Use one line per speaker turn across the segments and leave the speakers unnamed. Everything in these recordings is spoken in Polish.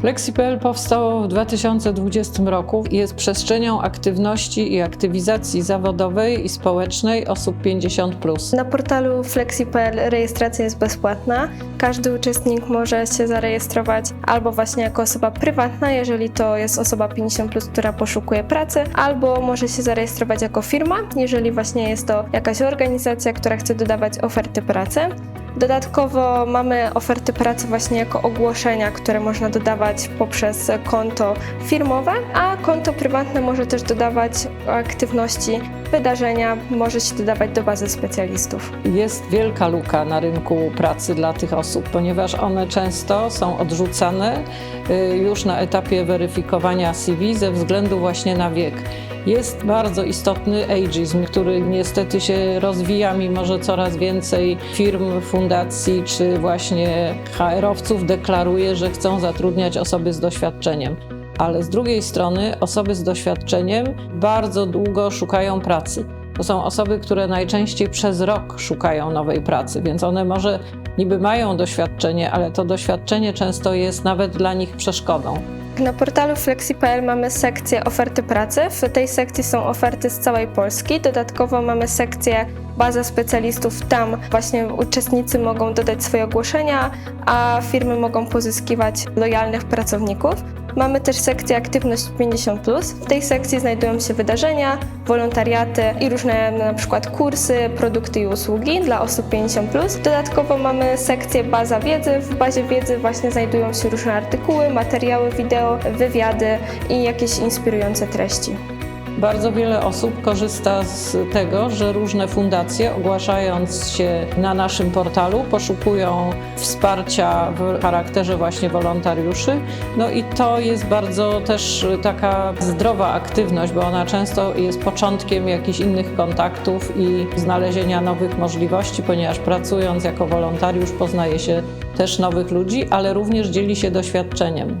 Flexi.pl powstało w 2020 roku i jest przestrzenią aktywności i aktywizacji zawodowej i społecznej osób 50+.
Na portalu flexi.pl rejestracja jest bezpłatna. Każdy uczestnik może się zarejestrować albo właśnie jako osoba prywatna, jeżeli to jest osoba 50+, która poszukuje pracy, albo może się zarejestrować jako firma, jeżeli właśnie jest to jakaś organizacja, która chce dodawać oferty pracy. Dodatkowo mamy oferty pracy właśnie jako ogłoszenia, które można dodawać poprzez konto firmowe, a konto prywatne może też dodawać aktywności, wydarzenia, może się dodawać do bazy specjalistów.
Jest wielka luka na rynku pracy dla tych osób, ponieważ one często są odrzucane y, już na etapie weryfikowania CV ze względu właśnie na wiek. Jest bardzo istotny ageism, który niestety się rozwija, mimo że coraz więcej firm, fundacji czy właśnie HR-owców deklaruje, że chcą zatrudniać osoby z doświadczeniem. Ale z drugiej strony osoby z doświadczeniem bardzo długo szukają pracy. To są osoby, które najczęściej przez rok szukają nowej pracy, więc one może niby mają doświadczenie, ale to doświadczenie często jest nawet dla nich przeszkodą.
Na portalu flexi.pl mamy sekcję oferty pracy. W tej sekcji są oferty z całej Polski. Dodatkowo mamy sekcję baza specjalistów. Tam właśnie uczestnicy mogą dodać swoje ogłoszenia, a firmy mogą pozyskiwać lojalnych pracowników. Mamy też sekcję aktywność 50+. W tej sekcji znajdują się wydarzenia, wolontariaty i różne na przykład kursy, produkty i usługi dla osób 50+. Dodatkowo mamy sekcję baza wiedzy. W bazie wiedzy właśnie znajdują się różne artykuły, materiały wideo, wywiady i jakieś inspirujące treści.
Bardzo wiele osób korzysta z tego, że różne fundacje, ogłaszając się na naszym portalu, poszukują wsparcia w charakterze właśnie wolontariuszy. No i to jest bardzo też taka zdrowa aktywność, bo ona często jest początkiem jakichś innych kontaktów i znalezienia nowych możliwości, ponieważ pracując jako wolontariusz poznaje się też nowych ludzi, ale również dzieli się doświadczeniem.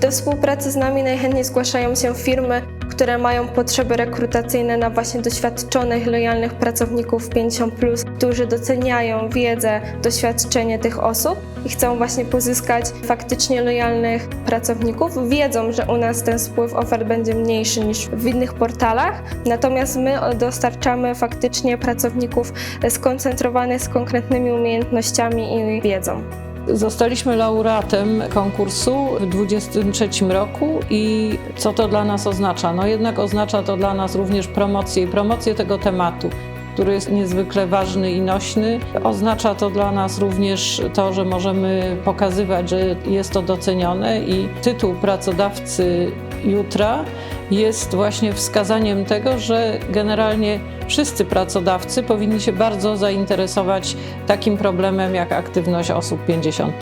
Do współpracy z nami najchętniej zgłaszają się firmy, które mają potrzeby rekrutacyjne na właśnie doświadczonych, lojalnych pracowników 50, którzy doceniają wiedzę, doświadczenie tych osób i chcą właśnie pozyskać faktycznie lojalnych pracowników. Wiedzą, że u nas ten spływ ofert będzie mniejszy niż w innych portalach, natomiast my dostarczamy faktycznie pracowników skoncentrowanych z konkretnymi umiejętnościami i wiedzą.
Zostaliśmy laureatem konkursu w 2023 roku i co to dla nas oznacza? No jednak oznacza to dla nas również promocję i promocję tego tematu który jest niezwykle ważny i nośny. Oznacza to dla nas również to, że możemy pokazywać, że jest to docenione i tytuł pracodawcy jutra jest właśnie wskazaniem tego, że generalnie wszyscy pracodawcy powinni się bardzo zainteresować takim problemem jak aktywność osób 50.